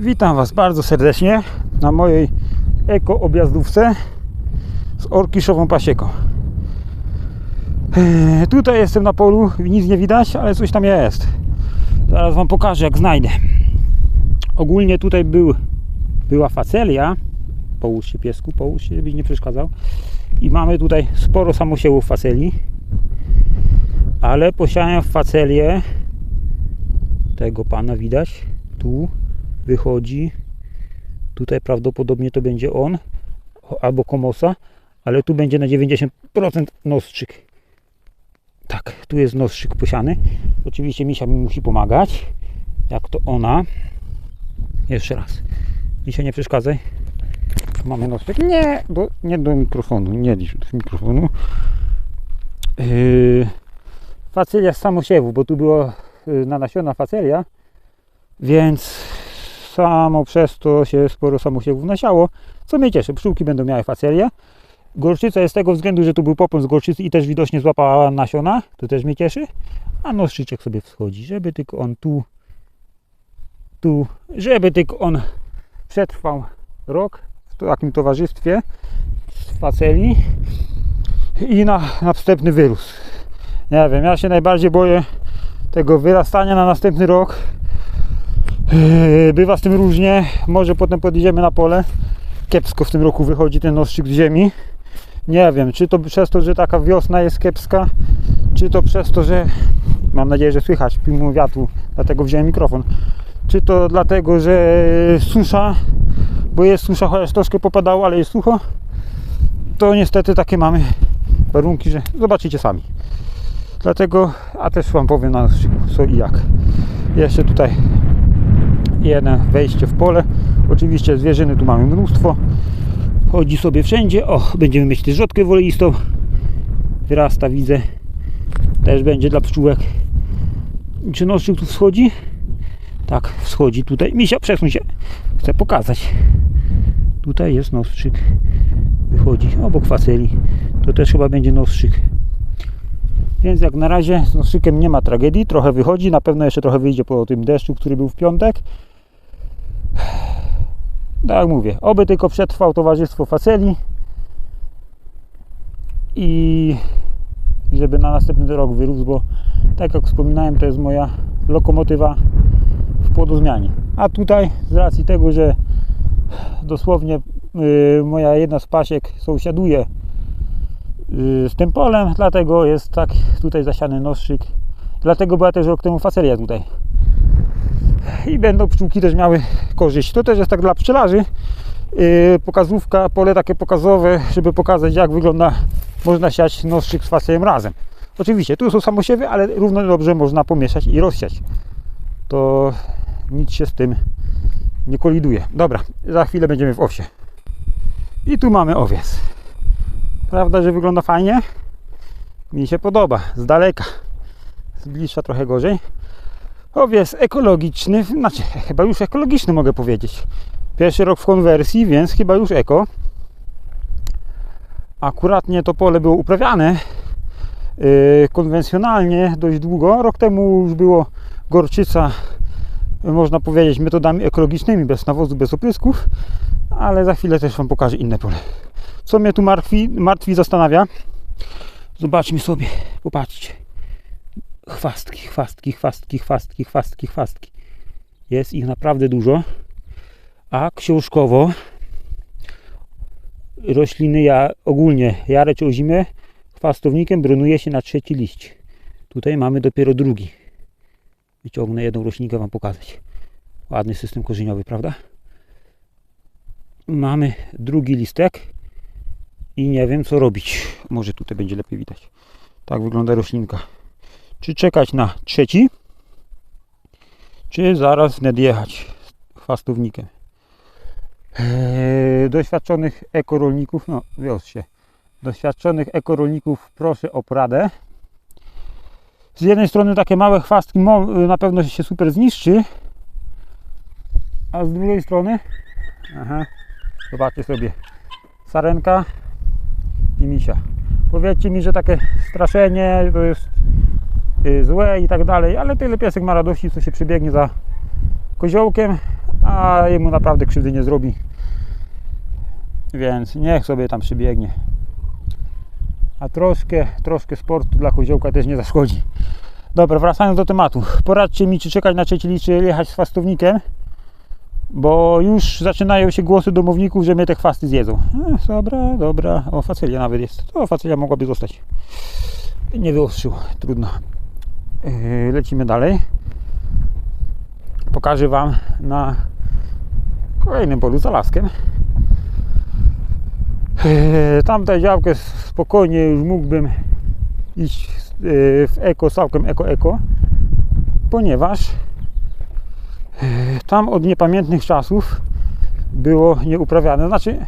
Witam Was bardzo serdecznie na mojej eko-objazdówce z Orkiszową Pasieką. Eee, Tutaj jestem na polu, nic nie widać, ale coś tam jest. Zaraz Wam pokażę jak znajdę. Ogólnie tutaj był, była facelia. Połóż się piesku, połóż się, żebyś nie przeszkadzał. I mamy tutaj sporo samosiewów faceli. Ale posiałem facelię tego pana widać. Tu wychodzi. Tutaj prawdopodobnie to będzie on albo komosa, ale tu będzie na 90% nostrzyk. Tak, tu jest nostrzyk posiany. Oczywiście misia mi musi pomagać. Jak to ona. Jeszcze raz. Misia nie przeszkadzaj. Tu Mamy nostrzyk. Nie, do, nie do mikrofonu. Nie do mikrofonu. Yy, facelia z samosiewu, bo tu było yy, na nasiona facelia, więc samo przez to się sporo samosiewów nasiało, co mnie cieszy. Pszczółki będą miały facelię. Gorczyca jest z tego względu, że tu był popon z gorczycy i też widocznie złapała nasiona, to też mnie cieszy. A noszyczek sobie wschodzi, żeby tylko on tu, tu, żeby tylko on przetrwał rok w takim towarzystwie z faceli i na następny wyrósł. Nie wiem, ja się najbardziej boję tego wyrastania na następny rok. Yy, Bywa z tym różnie. Może potem podjedziemy na pole. Kiepsko w tym roku wychodzi ten ostrzyk z ziemi. Nie wiem, czy to przez to, że taka wiosna jest kiepska, czy to przez to, że mam nadzieję, że słychać mimo wiatru, dlatego wziąłem mikrofon. Czy to dlatego, że susza, bo jest susza, chociaż troszkę popadało, ale jest sucho. To niestety takie mamy warunki, że zobaczycie sami. Dlatego, a też Wam powiem na co i jak. Jeszcze tutaj jedno wejście w pole. Oczywiście zwierzyny tu mamy mnóstwo. Chodzi sobie wszędzie. O, będziemy mieć też rzodkę woleistą. Wyrasta, widzę. Też będzie dla pszczółek. Czy noszczyk tu wschodzi? Tak, wschodzi tutaj. Misia, przesuń się. Chcę pokazać. Tutaj jest nostrzyk. Wychodzi obok faceli. To też chyba będzie nostrzyk. Więc jak na razie z nostrzykiem nie ma tragedii. Trochę wychodzi. Na pewno jeszcze trochę wyjdzie po tym deszczu, który był w piątek. Tak mówię, oby tylko przetrwał towarzystwo faceli i żeby na następny rok wyrósł, bo tak jak wspominałem, to jest moja lokomotywa w płodozmianie. A tutaj z racji tego, że dosłownie y, moja jedna z pasiek sąsiaduje y, z tym polem, dlatego jest tak tutaj zasiany nostrzyk. Dlatego była też rok temu facelia tutaj i będą pszczółki też miały korzyść. To też jest tak dla pszczelarzy. Yy, pokazówka, pole takie pokazowe, żeby pokazać jak wygląda, można siać nostrzyk z facelem razem. Oczywiście, tu są samosiewy, ale równo dobrze można pomieszać i rozsiać. To nic się z tym nie koliduje. Dobra, za chwilę będziemy w owsie. I tu mamy owiec. Prawda, że wygląda fajnie? Mi się podoba, z daleka. Z bliższa trochę gorzej. Owiec ekologiczny, znaczy chyba już ekologiczny mogę powiedzieć. Pierwszy rok w konwersji, więc chyba już eko. Akuratnie to pole było uprawiane yy, konwencjonalnie dość długo. Rok temu już było gorczyca, yy, można powiedzieć, metodami ekologicznymi, bez nawozu, bez oprysków, ale za chwilę też Wam pokażę inne pole. Co mnie tu martwi, martwi zastanawia, zobaczmy sobie, popatrzcie chwastki, chwastki, chwastki, chwastki, chwastki, chwastki. Jest ich naprawdę dużo. A książkowo rośliny ja, ogólnie jareć o zimę chwastownikiem bronuje się na trzeci liść. Tutaj mamy dopiero drugi. Wyciągnę jedną roślinkę Wam pokazać. Ładny system korzeniowy, prawda? Mamy drugi listek i nie wiem co robić. Może tutaj będzie lepiej widać. Tak wygląda roślinka czy czekać na trzeci, czy zaraz nadjechać chwastownikiem. Eee, doświadczonych ekorolników, no wios się, doświadczonych ekorolników proszę o poradę. Z jednej strony takie małe chwastki na pewno się super zniszczy, a z drugiej strony, aha, zobaczcie sobie, sarenka i misia. Powiedzcie mi, że takie straszenie to jest złe i tak dalej, ale tyle piesek ma radości, co się przybiegnie za koziołkiem, a jemu naprawdę krzywdy nie zrobi. Więc niech sobie tam przybiegnie. A troszkę, troszkę sportu dla koziołka też nie zaszkodzi. Dobra, wracając do tematu. Poradźcie mi, czy czekać na trzeci czy jechać z fastownikiem. Bo już zaczynają się głosy domowników, że mnie te chwasty zjedzą. E, dobra, dobra. O, facelia nawet jest. To facelia mogłaby zostać. Nie wyostrzył. Trudno. Yy, lecimy dalej. Pokażę Wam na kolejnym polu za laskiem. Yy, Tamtą działkę spokojnie już mógłbym iść yy, w eko, całkiem eko-eko, ponieważ tam od niepamiętnych czasów było nieuprawiane. Znaczy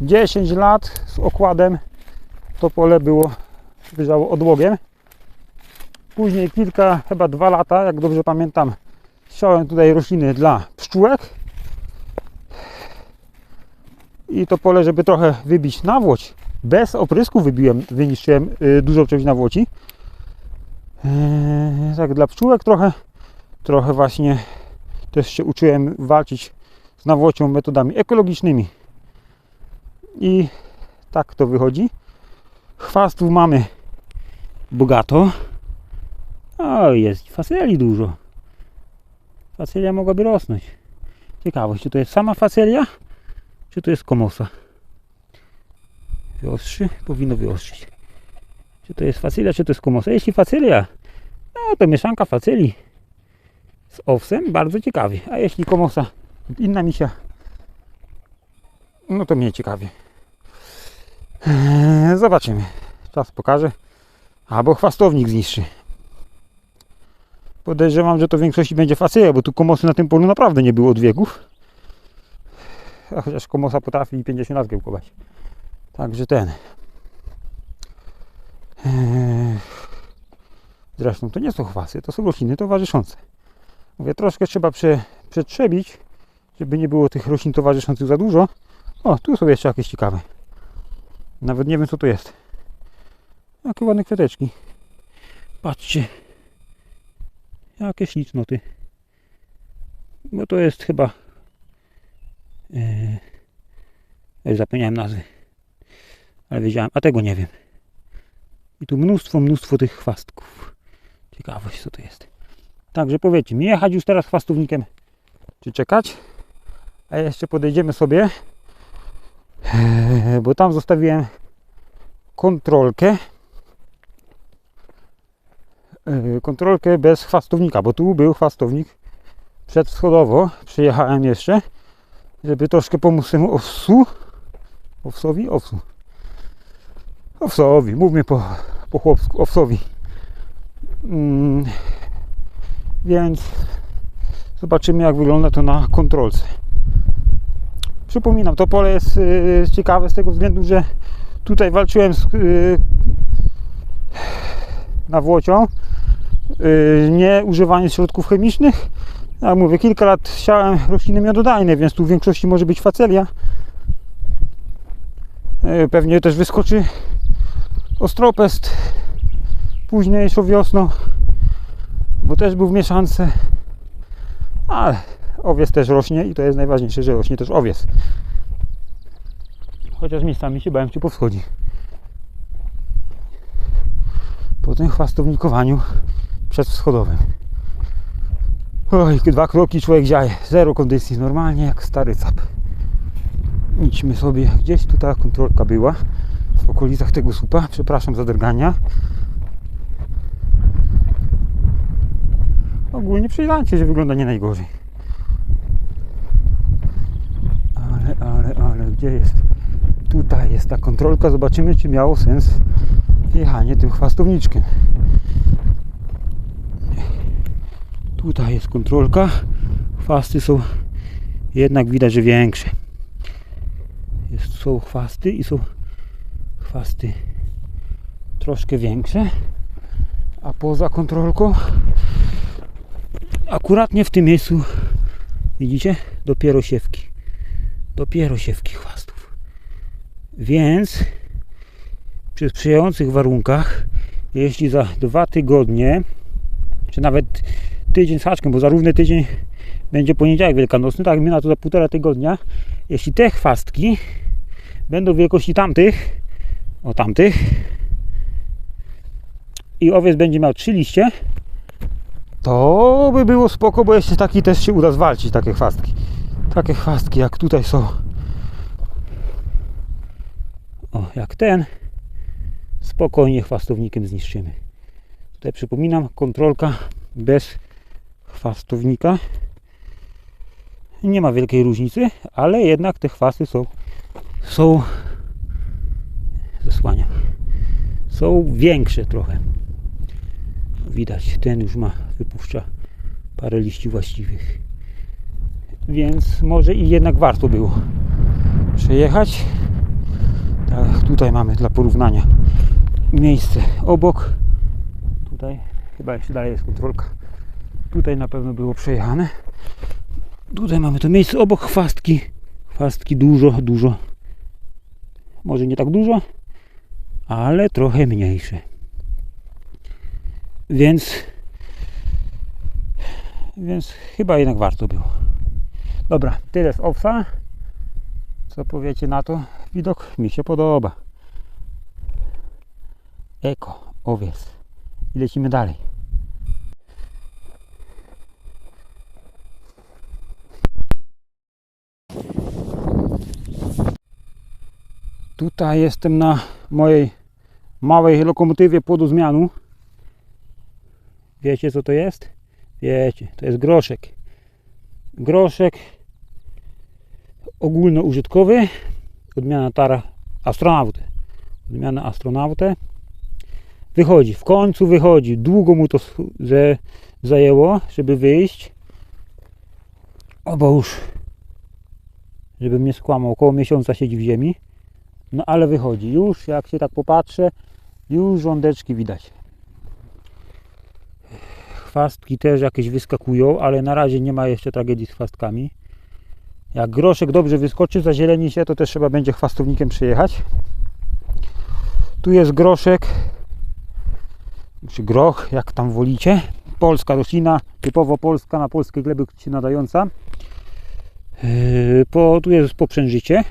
10 lat z okładem to pole było wyżało odłogiem. Później kilka, chyba dwa lata, jak dobrze pamiętam, siałem tutaj rośliny dla pszczółek. I to pole, żeby trochę wybić nawłoć, bez oprysku wybiłem, wyniszczyłem y, dużo czegoś nawłoci. Yy, tak dla pszczółek trochę, trochę właśnie też się uczyłem walczyć z nawłocią metodami ekologicznymi. I tak to wychodzi. Chwastów mamy bogato. O, jest faseli dużo. Facelia mogłaby rosnąć. Ciekawość, czy to jest sama facelia, czy to jest komosa? Wyostrzy? Powinno wyostrzyć. Czy to jest facelia, czy to jest komosa? Jeśli facelia, no to mieszanka faceli z owsem, bardzo ciekawie. A jeśli komosa, inna misia, no to mnie ciekawie. Eee, Zobaczymy. Czas pokaże. Albo chwastownik zniszczy. Podejrzewam, że to w większości będzie facelia, bo tu komosy na tym polu naprawdę nie było od wieków. A chociaż komosa potrafi 50 lat kiełkować. Także ten. Eee, Zresztą to nie są chwasy, to są rośliny towarzyszące. Mówię, troszkę trzeba prze, przetrzebić, żeby nie było tych roślin towarzyszących za dużo. O, tu są jeszcze jakieś ciekawe. Nawet nie wiem co to jest. Jakie ładne kwiateczki. Patrzcie. Jakie ślicznoty. Bo to jest chyba... Yy, zapomniałem nazwy. Ale wiedziałem, a tego nie wiem. I tu mnóstwo, mnóstwo tych chwastków. Ciekawość co to jest. Także powiedzcie mi, jechać już teraz chwastownikiem, czy czekać? A jeszcze podejdziemy sobie, Eee, bo tam zostawiłem kontrolkę. Eee, Kontrolkę bez chwastownika, bo tu był chwastownik przedwschodowo. Przyjechałem jeszcze, żeby troszkę pomóc temu owsu. Owsowi? Owsu. Owsowi, mówmy po, po chłopsku, owsowi. Mm, więc zobaczymy jak wygląda to na kontrolce. Przypominam, to pole jest y, ciekawe z tego względu, że tutaj walczyłem z y, nawłocią, y, nie używając środków chemicznych. Jak mówię, kilka lat siałem rośliny miododajne, więc tu w większości może być facelia. Y, pewnie też wyskoczy ostropest późniejszą wiosną, bo też był w mieszance. Ale owiec też rośnie i to jest najważniejsze, że rośnie też owiec. Chociaż miejscami się bałem, czy powschodzi. Po tym chwastownikowaniu przedwschodowym. Oj, dwa kroki człowiek dzieje. Zero kondycji, normalnie jak stary cap. Idźmy sobie, gdzieś tu ta kontrolka była w okolicach tego słupa. Przepraszam za drgania. Ogólnie przyjrzajcie, że wygląda nie najgorzej. Ale, ale, ale gdzie jest? Tutaj jest ta kontrolka. Zobaczymy, czy miało sens jechanie tym chwastowniczkiem. Tutaj jest kontrolka. Chwasty są jednak widać, że większe. Jest, są chwasty i są chwasty troszkę większe. A poza kontrolką akurat nie w tym miejscu widzicie? Dopiero siewki. Dopiero siewki chwastów. Więc przy sprzyjających warunkach, jeśli za dwa tygodnie, czy nawet tydzień z haczkiem, bo za równy tydzień będzie poniedziałek wielkanocny, tak my na to za półtora tygodnia. Jeśli te chwastki będą wielkości tamtych, o tamtych, i owiec będzie miał trzy liście, to by było spoko, bo jeszcze taki też się uda zwalczyć, takie chwastki. Takie chwastki jak tutaj są. O, jak ten, spokojnie chwastownikiem zniszczymy. Tutaj przypominam, kontrolka bez chwastownika. Nie ma wielkiej różnicy, ale jednak te chwasty są, są zasłania. Są większe trochę. Widać, ten już ma, wypuszcza parę liści właściwych. Więc może i jednak warto było przejechać. Tak, tutaj mamy dla porównania miejsce obok. Tutaj chyba jeszcze dalej jest kontrolka. Tutaj na pewno było przejechane. Tutaj mamy to miejsce obok chwastki. Chwastki dużo, dużo. Może nie tak dużo, ale trochę mniejsze. Więc więc chyba jednak warto było. Dobra, tyle z owsa. Co powiecie na to? Widok mi się podoba. Eko, owiec. I lecimy dalej. Tutaj jestem na mojej małej lokomotywie płodozmianu. Wiecie co to jest? Wiecie, to jest groszek. Groszek ogólnoużytkowy. Odmiana tara astronauty. Odmiana astronautę. Wychodzi, w końcu wychodzi. Długo mu to zajęło, żeby wyjść. O bo już, żebym nie skłamał, około miesiąca siedzi w ziemi. No ale wychodzi. Już jak się tak popatrzę, już rządeczki widać. Chwastki też jakieś wyskakują, ale na razie nie ma jeszcze tragedii z chwastkami. Jak groszek dobrze wyskoczy, zazieleni się, to też trzeba będzie chwastownikiem przejechać. Tu jest groszek, czy groch, jak tam wolicie. Polska roślina, typowo polska, na polskie gleby się nadająca. Yy, Po, tu jest poprzężycie.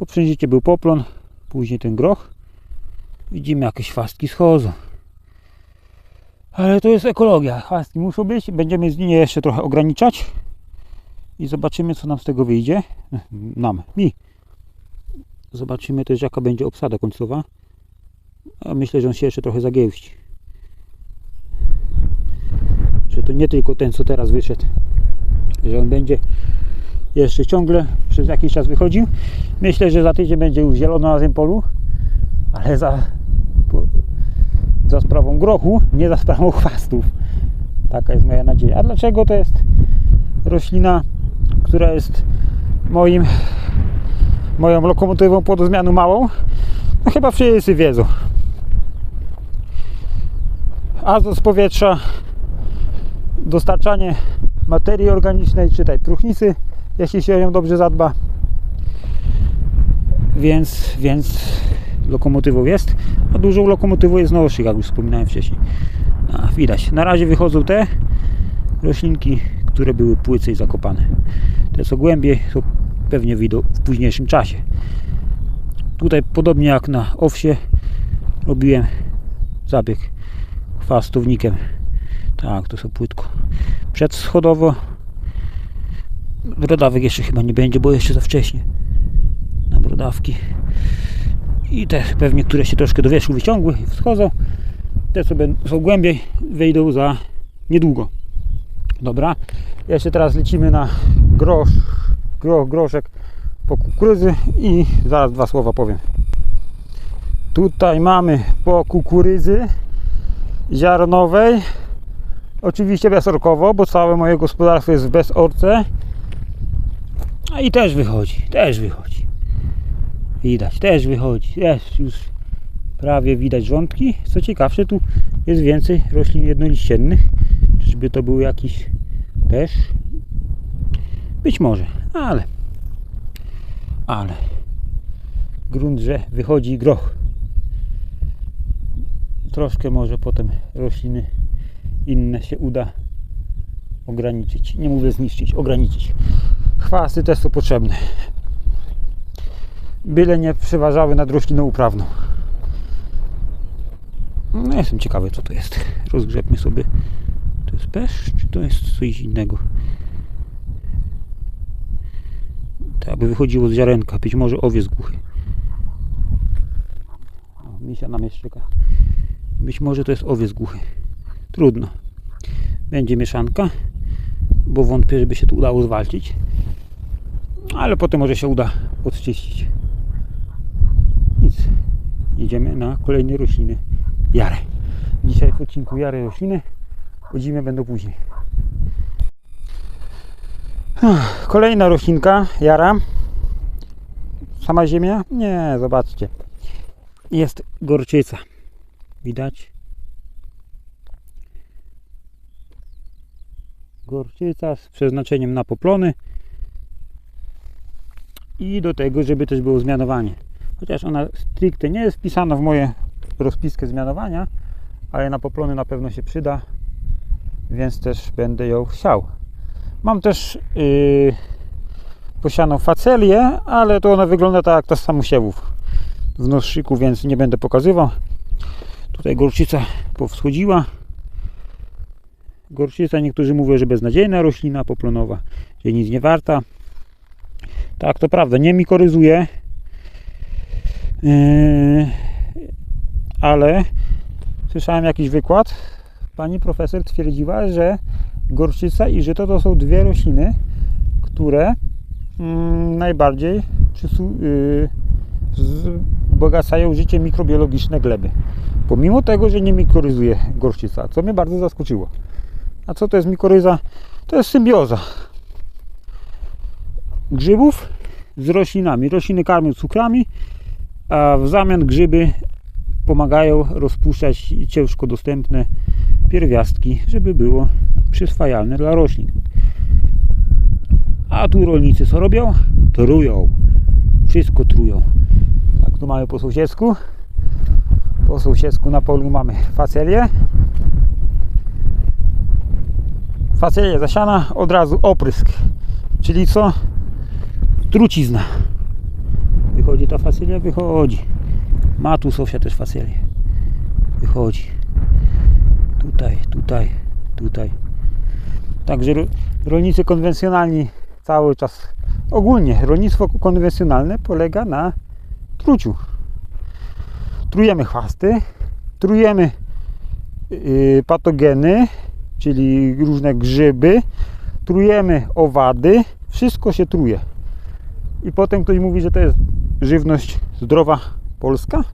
Poprzężycie był poplon, później ten groch. Widzimy jakieś chwastki schodzą. Ale to jest ekologia. Chwastki muszą być. Będziemy z nimi jeszcze trochę ograniczać. I zobaczymy, co nam z tego wyjdzie. Nam, mi. Zobaczymy też, jaka będzie obsada końcowa. A myślę, że on się jeszcze trochę zagiełści. Że to nie tylko ten, co teraz wyszedł. Że on będzie jeszcze ciągle przez jakiś czas wychodził. Myślę, że za tydzień będzie już zielono na tym polu. Ale za, za sprawą grochu, nie za sprawą chwastów. Taka jest moja nadzieja. A dlaczego to jest roślina, która jest moim moją lokomotywą płodozmianu małą? No chyba wszyscy wiedzą. Azot z powietrza, dostarczanie materii organicznej, czytaj próchnicy, jeśli się nią dobrze zadba. Więc, więc lokomotywą jest. A dużą lokomotywą jest nowszych, jak już wspominałem wcześniej. A, widać. Na razie wychodzą te roślinki, które były płycej zakopane. Te co głębiej, to pewnie wyjdą w późniejszym czasie. Tutaj podobnie jak na owsie robiłem zabieg chwastownikiem. Tak, to są płytko. Przedschodowo brodawek jeszcze chyba nie będzie, bo jeszcze za wcześnie na brodawki. I te pewnie, które się troszkę do wierzchu wyciągły i wschodzą. Te, co są głębiej, wyjdą za niedługo. Dobra. Jeszcze teraz lecimy na grosz, groch, groszek po kukurydzy i zaraz dwa słowa powiem. Tutaj mamy po kukurydzy ziarnowej. Oczywiście bezorkowo, bo całe moje gospodarstwo jest w bezorce. A i też wychodzi, też wychodzi. Widać, też wychodzi. Jest już prawie widać rządki. Co ciekawsze, tu jest więcej roślin jednoliściennych. Czyżby to był jakiś pesz? Być może, ale ale grunt, że wychodzi groch. Troszkę może potem rośliny inne się uda ograniczyć. Nie mówię zniszczyć, ograniczyć. Chwasty też są potrzebne. Byle nie przeważały nad rośliną uprawną. No jestem ciekawy co to jest. Rozgrzebmy sobie. To jest pesz, czy to jest coś innego? Tak by wychodziło z ziarenka. Być może owiec głuchy. O, misia na mnie szczeka. Być może to jest owiec głuchy. Trudno. Będzie mieszanka, bo wątpię, żeby się tu udało zwalczyć. Ale potem może się uda podczyścić. Nic. Idziemy na kolejne rośliny. Jarę. Dzisiaj w odcinku Jary rośliny. O zimie będą później. Kolejna roślinka, jara. Sama ziemia? Nie, zobaczcie. Jest gorczyca. Widać? Gorczyca z przeznaczeniem na poplony. I do tego, żeby też było zmianowanie. Chociaż ona stricte nie jest wpisana w moje rozpiskę zmianowania, ale na poplony na pewno się przyda, więc też będę ją chciał. Mam też yy, posianą facelię, ale to ona wygląda tak jak ta z samosiewów w noszyku, więc nie będę pokazywał. Tutaj gorczyca powschodziła. Gorczyca, niektórzy mówią, że beznadziejna roślina poplonowa, że nic nie warta. Tak, to prawda, nie mikoryzuje. Yy, ale słyszałem jakiś wykład. Pani profesor twierdziła, że gorczyca i żyto to są dwie rośliny, które mm, najbardziej yy, wzbogacają życie mikrobiologiczne gleby. Pomimo tego, że nie mikoryzuje gorczyca, co mnie bardzo zaskoczyło. A co to jest mikoryza? To jest symbioza grzybów z roślinami. Rośliny karmią cukrami, a w zamian grzyby pomagają rozpuszczać ciężko dostępne pierwiastki, żeby było przyswajalne dla roślin. A tu rolnicy co robią? Trują. Wszystko trują. Tak tu mamy po sąsiedzku. Po sąsiedzku na polu mamy facelię. Facelia zasiana, od razu oprysk. Czyli co? Trucizna. Wychodzi ta facelia? Wychodzi. Ma tu sąsiad też facelię. Wychodzi. Tutaj, tutaj, tutaj. Także ro- rolnicy konwencjonalni cały czas, ogólnie rolnictwo konwencjonalne polega na truciu. Trujemy chwasty, trujemy yy, patogeny, czyli różne grzyby, trujemy owady, wszystko się truje. I potem ktoś mówi, że to jest żywność zdrowa polska?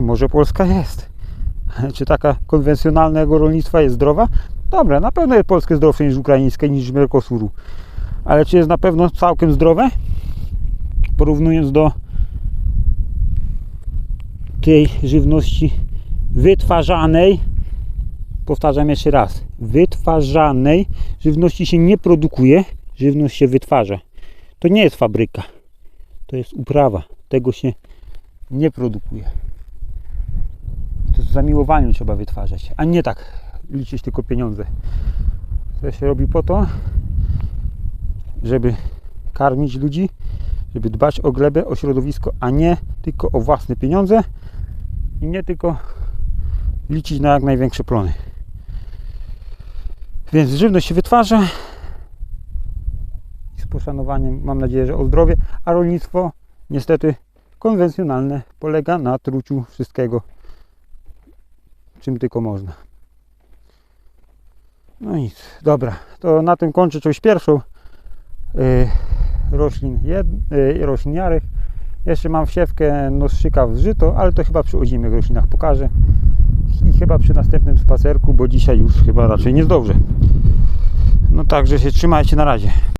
Może polska jest. Czy taka konwencjonalnego rolnictwa jest zdrowa? Dobra, na pewno jest polskie zdrowsze niż ukraińskie, niż Mercosuru. Ale czy jest na pewno całkiem zdrowe? Porównując do tej żywności wytwarzanej, powtarzam jeszcze raz, wytwarzanej żywności się nie produkuje, żywność się wytwarza. To nie jest fabryka, to jest uprawa. Tego się nie produkuje. To z zamiłowaniem trzeba wytwarzać, a nie tak liczyć tylko pieniądze. To się robi po to, żeby karmić ludzi, żeby dbać o glebę, o środowisko, a nie tylko o własne pieniądze i nie tylko liczyć na jak największe plony. Więc żywność się wytwarza poszanowaniem mam nadzieję, że o zdrowie, a rolnictwo niestety konwencjonalne polega na truciu wszystkiego, czym tylko można. No nic, dobra, to na tym kończę część pierwszą yy, roślin, jed, yy. Jeszcze mam wsiewkę noszyka w żyto, ale to chyba przy ozimych roślinach pokażę. I chyba przy następnym spacerku, bo dzisiaj już chyba raczej nie zdążę. No także się trzymajcie na razie.